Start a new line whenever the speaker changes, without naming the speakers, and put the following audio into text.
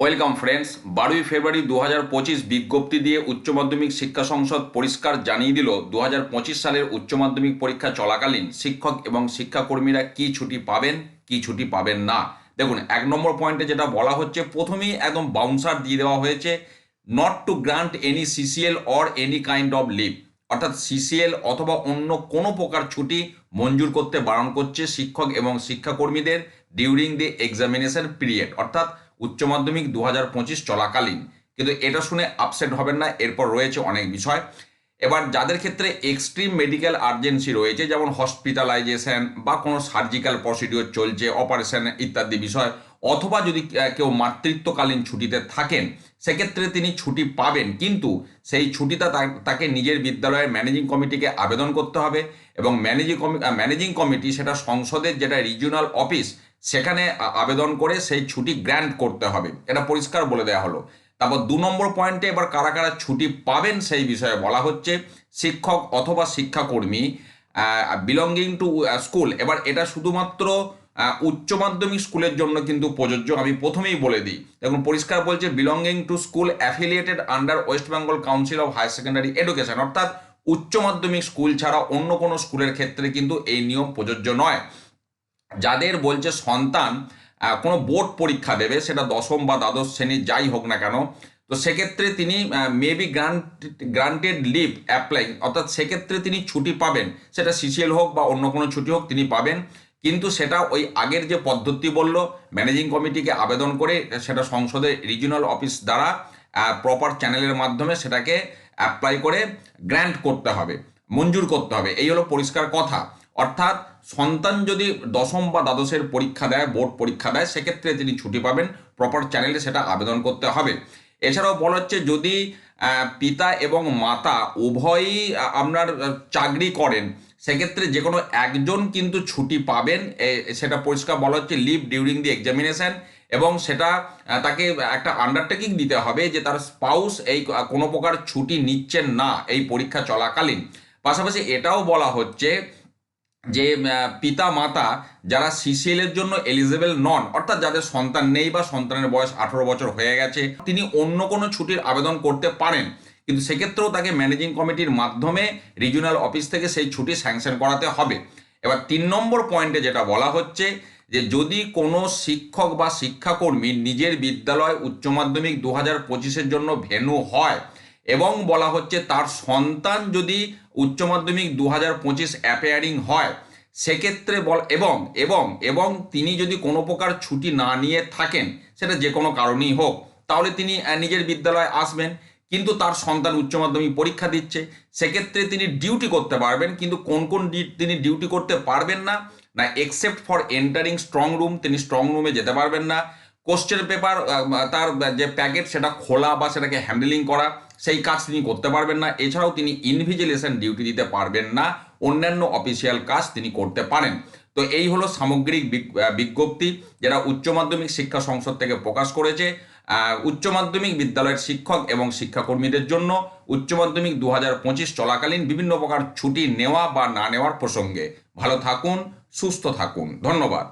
Welcome friends, বারোই ফেব্রুয়ারি দু হাজার পঁচিশ বিজ্ঞপ্তি দিয়ে উচ্চ মাধ্যমিক শিক্ষা সংসদ পরিষ্কার জানিয়ে দিল দু হাজার পঁচিশ সালের উচ্চ মাধ্যমিক পরীক্ষা চলাকালীন শিক্ষক এবং শিক্ষাকর্মীরা কি ছুটি পাবেন, কি ছুটি পাবেন না। দেখুন, এক নম্বর পয়েন্টে যেটা বলা হচ্ছে, প্রথমেই একদম বাউন্সার দিয়ে দেওয়া হয়েছে not to grant any CCL or any kind of leave অর্থাৎ সিসিএল অথবা অন্য কোনো প্রকার ছুটি মঞ্জুর করতে বারণ করছে শিক্ষক এবং শিক্ষাকর্মীদের ডিউরিং দি এক্সামিনেশন পিরিয়ড অর্থাৎ উচ্চ মাধ্যমিক দু পঁচিশ চলাকালীন। কিন্তু এটা শুনে আপসেট হবেন না, এরপর রয়েছে অনেক বিষয়। এবার যাদের ক্ষেত্রে এক্সট্রিম মেডিকেল আর্জেন্সি রয়েছে, যেমন হসপিটালাইজেশন বা কোনো সার্জিক্যাল প্রসিডিওর চলছে অপারেশন ইত্যাদি বিষয়, অথবা যদি কেউ মাতৃত্বকালীন ছুটিতে থাকেন, সেক্ষেত্রে তিনি ছুটি পাবেন। কিন্তু সেই ছুটিটা তাকে নিজের বিদ্যালয়ের ম্যানেজিং কমিটিকে আবেদন করতে হবে এবং ম্যানেজিং ম্যানেজিং কমিটি সেটা সংসদের যেটা রিজিওনাল অফিস সেখানে আবেদন করে সেই ছুটি গ্র্যান্ট করতে হবে। এটা পরিষ্কার বলে দেওয়া হলো। তারপর দু নম্বর পয়েন্টে এবার কারা কারা ছুটি পাবেন সেই বিষয়ে বলা হচ্ছে, শিক্ষক অথবা শিক্ষাকর্মী বিলঙ্গিং টু স্কুল এবার এটা শুধুমাত্র উচ্চ মাধ্যমিক স্কুলের জন্য কিন্তু প্রযোজ্য। আমি প্রথমেই বলে দিই। দেখুন, পরিষ্কার বলছে belonging to school affiliated under West Bengal Council of Higher Secondary Education অর্থাৎ উচ্চ মাধ্যমিক স্কুল ছাড়া অন্য কোনো স্কুলের ক্ষেত্রে কিন্তু এই নিয়ম প্রযোজ্য নয়। যাদের বলছে সন্তান কোনো বোর্ড পরীক্ষা দেবে, সেটা দশম বা দ্বাদশ শ্রেণির যাই হোক না কেন, তো সেক্ষেত্রে তিনি maybe grant granted leave apply অর্থাৎ সেক্ষেত্রে তিনি ছুটি পাবেন। সেটা সিসিএল হোক বা অন্য কোনো ছুটি হোক তিনি পাবেন। কিন্তু সেটা ওই আগের যে পদ্ধতি বলল ম্যানেজিং কমিটিকে আবেদন করে, সেটা সংসদের রিজিওনাল অফিস দ্বারা প্রপার চ্যানেলের মাধ্যমে সেটাকে অ্যাপ্লাই করে গ্র্যান্ট করতে হবে, মঞ্জুর করতে হবে। এই হলো পরিষ্কার কথা। অর্থাৎ সন্তান যদি দশম বা দ্বাদশের পরীক্ষা দেয়, বোর্ড পরীক্ষা দেয়, সেক্ষেত্রে তিনি ছুটি পাবেন। প্রপার চ্যানেলে সেটা আবেদন করতে হবে। এছাড়াও বলা হচ্ছে যদি পিতা এবং মাতা উভয়ই আপনার চাকরি করেন, সেক্ষেত্রে যে কোনো একজন কিন্তু ছুটি পাবেন। সেটা পরিষ্কার বলা হচ্ছে লিভ ডিউরিং দি এক্সামিনেশন এবং সেটা তাকে একটা আন্ডারটেকিং দিতে হবে যে তার স্পাউস এই কোনো প্রকার ছুটি নিচ্ছেন না এই পরীক্ষা চলাকালীন। পাশাপাশি এটাও বলা হচ্ছে যে পিতা মাতা যারা সিসিএল এর জন্য এলিজেবল নন, অর্থাৎ যাদের সন্তান নেই বা সন্তানের বয়স আঠারো বছর হয়ে গেছে, তিনি অন্য কোনো ছুটির আবেদন করতে পারেন। কিন্তু সেক্ষেত্রেও তাকে ম্যানেজিং কমিটির মাধ্যমে রিজিওনাল অফিস থেকে সেই ছুটি স্যাংশন করাতে হবে। এবার তিন নম্বর পয়েন্টে যেটা বলা হচ্ছে যে, যদি কোনো শিক্ষক বা শিক্ষাকর্মী নিজের বিদ্যালয় উচ্চ মাধ্যমিক দু হাজার পঁচিশের জন্য ভেনু হয় এবং বলা হচ্ছে তার সন্তান যদি উচ্চ মাধ্যমিক দু হাজার পঁচিশ অ্যাপেয়ারিং হয়, সেক্ষেত্রে বল, এবং এবং এবং তিনি যদি কোনো প্রকার ছুটি না নিয়ে থাকেন, সেটা যে কোনো কারণেই হোক, তাহলে তিনি নিজের বিদ্যালয়ে আসবেন, কিন্তু তার সন্তান উচ্চ মাধ্যমিক পরীক্ষা দিচ্ছে, সেক্ষেত্রে তিনি ডিউটি করতে পারবেন, কিন্তু কোন কোন তিনি ডিউটি করতে পারবেন না না except for entering strong room তিনি স্ট্রং রুমে যেতে পারবেন না কোশ্চেন পেপার তার যে প্যাকেট সেটা খোলা বা সেটাকে হ্যান্ডেলিং করা, সেই কাজ তিনি করতে পারবেন না। এছাড়াও তিনি ইনভিজিলেশন ডিউটি দিতে পারবেন না। অন্যান্য অফিসিয়াল কাজ তিনি করতে পারেন। তো এই হলো সামগ্রিক বিজ্ঞপ্তি, যেটা উচ্চ মাধ্যমিক শিক্ষা সংসদ থেকে প্রকাশ করেছে। উচ্চ মাধ্যমিক বিদ্যালয়ের শিক্ষক এবং শিক্ষাকর্মীদের জন্য উচ্চ মাধ্যমিক দু হাজার পঁচিশ চলাকালীন বিভিন্ন প্রকার ছুটি নেওয়া বা না নেওয়ার প্রসঙ্গে। ভালো থাকুন, সুস্থ থাকুন। ধন্যবাদ।